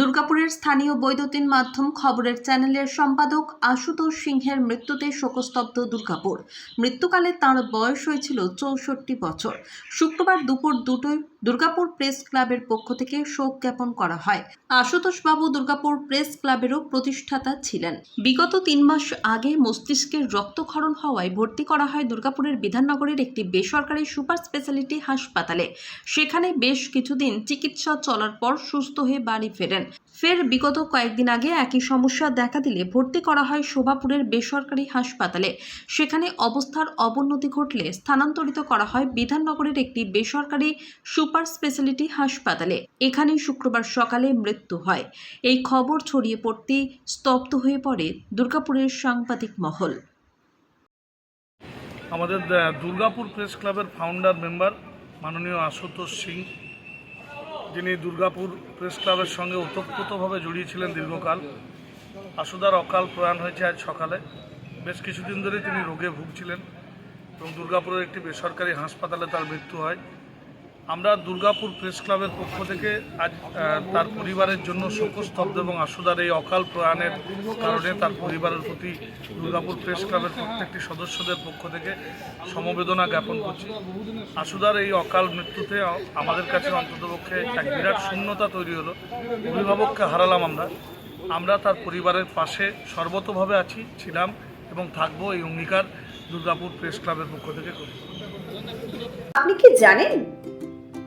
দুর্গাপুরের স্থানীয় বৈদ্যুতিন মাধ্যম খবরের চ্যানেলের সম্পাদক আশুতোষ সিংহের মৃত্যুতে শোকস্তব্ধ দুর্গাপুর। মৃত্যুকালে তাঁর বয়স হয়েছিল চৌষট্টি বছর। শুক্রবার দুপুর দুটোয় দুর্গাপুর প্রেস ক্লাবের পক্ষ থেকে শোক জ্ঞাপন করা হয়। আশুতোষ বাবু দুর্গাপুর প্রেস ক্লাবেরও প্রতিষ্ঠাতা ছিলেন। বিগত তিন মাস আগে মস্তিষ্কের রক্তক্ষরণ হওয়ায় ভর্তি করা হয় দুর্গাপুরের বিধাননগরের একটি বেসরকারি সুপার স্পেশালিটি হাসপাতালে। সেখানে বেশ কিছুদিন চিকিৎসা চলার পর সুস্থ হয়ে বাড়ি ফেরেন। ফের বিগত কয়েকদিন আগে একই সমস্যা দেখা দিলে ভর্তি করা হয় শোভাপুরের বেসরকারি হাসপাতালে। সেখানে অবস্থার অবনতি ঘটলে স্থানান্তরিত করা হয় বিধাননগরের একটি বেসরকারি সুপার স্পেশালিটি হাসপাতালে। এখানেই শুক্রবার সকালে মৃত্যু হয়। এই খবর ছড়িয়ে পড়তে স্তব্ধ হয়ে পড়ে দুর্গাপুরের সাংবাদিক মহল। আমাদের দুর্গাপুর প্রেস ক্লাবের ফাউন্ডার মেম্বার মাননীয় আশুতোষ সিং যিনি দুর্গাপুর প্রেস ক্লাবের সঙ্গে ওতপ্রোতভাবে জড়িয়ে ছিলেন দীর্ঘকাল, আশুদার অকাল প্রয়াণ হয়েছে আজ সকালে। বেশ কিছুদিন ধরে তিনি রোগে ভুগছিলেন এবং দুর্গাপুরের একটি বেসরকারি হাসপাতালে তার মৃত্যু হয়। আমরা দুর্গাপুর প্রেস ক্লাবের পক্ষ থেকে আজ তার পরিবারের জন্য শোকস্তব্ধ এবং আশুদার এই অকাল প্রয়াণের কারণে তার পরিবারের প্রতি দুর্গাপুর প্রেস ক্লাবের প্রত্যেকটি সদস্যদের পক্ষ থেকে সমবেদনা জ্ঞাপন করছি। আশুদার এই অকাল মৃত্যুতে আমাদের কাছে অন্ততপক্ষে এক বিরাট শূন্যতা তৈরি হলো। অভিভাবককে হারালাম আমরা। আমরা তার পরিবারের পাশে সর্বতভাবে আছি, ছিলাম এবং থাকব এই অঙ্গীকার দুর্গাপুর প্রেস ক্লাবের পক্ষ থেকে করি। আপনি কি জানেন